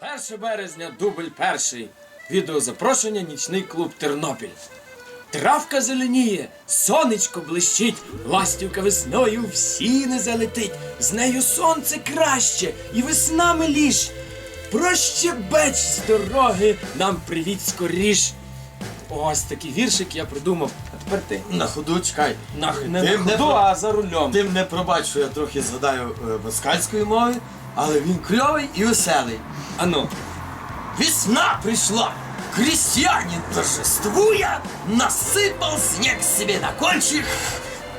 1 березня, дубль перший. Відеозапрошення Нічний клуб Тернопіль. Травка зеленіє, сонечко блищить, ластівка весною всі не залетить. З нею сонце краще і весна миліш. Прощебеч з дороги, нам привіт скоріш. Ось такий віршик я придумав. А тепер ти. На ходу чекай. На, не Ти на ходу, про- а за рулем. Ти мене пробач, що я трохи згадаю е, москальської мови, але він кльовий і веселий. Ану. Весна пришла, крестьянин торжествуя, насыпал снег себе на кончик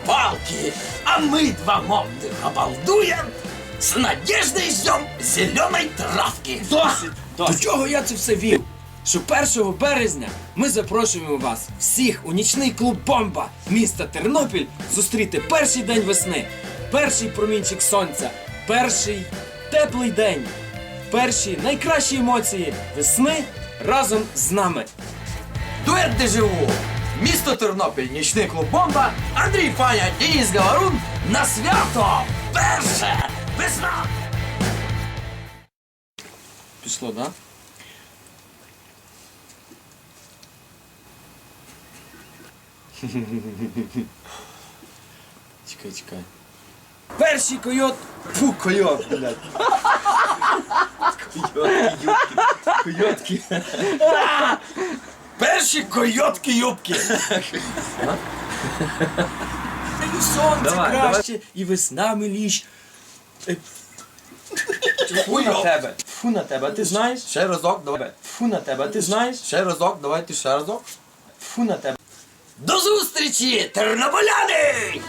палки, а мы два модных обалдуя, с надеждой ждем зеленой травки. Досить! До чого я це все вів? Що 1 березня ми запрошуємо вас всіх у нічний клуб Бомба міста Тернопіль зустріти перший день весни, перший промінчик сонця, перший теплий день, перші найкращі емоції весни разом з нами. Дуэт Дежаву. Місто Тернопіль, нічний клуб Бомба, Андрій Фаня, Денис Говорун на свято! Перше! Весна! Пішло, да? Чекай, чекай. Перший койот. Фу, койот, блядь. Койотки. Койотки. Перші койотки юбки. І сонце Давай, краще, і весна миліш. Е, Фу на тебе. Фу на тебе, а ти знаєш? Ще разок, давай. Фу на тебе, а ти знаєш? Ще разок, давайте ще разок. Фу на тебе. До зустрічі, тернополяни!